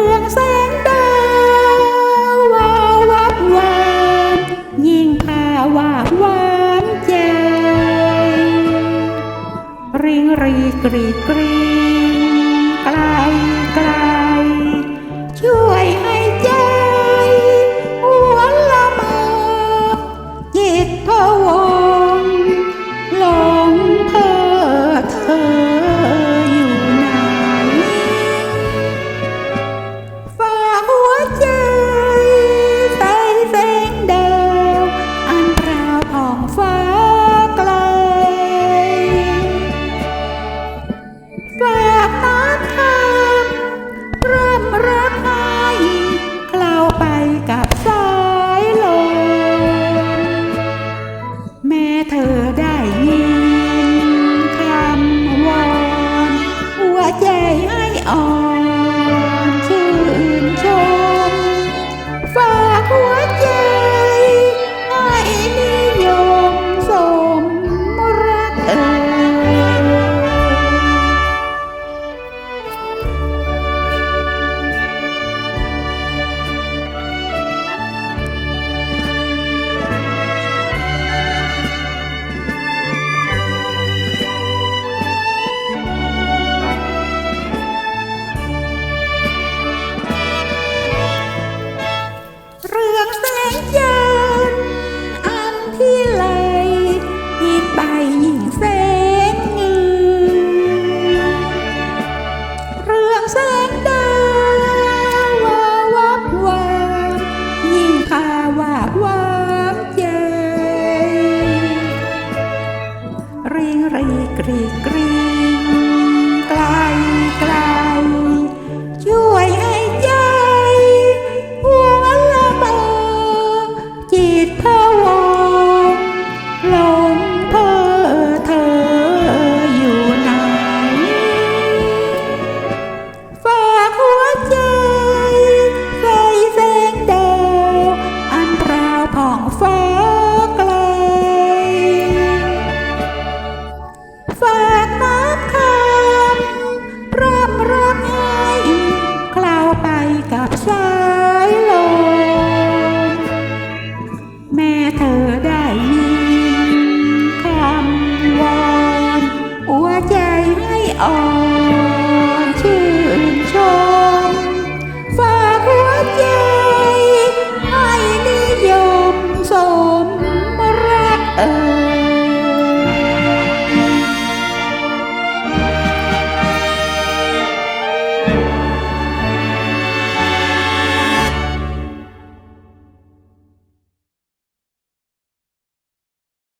รืองแสงดาววาววับวานยิ่งพาวาบวานใจริงรีกรีกรี ใรีกรี น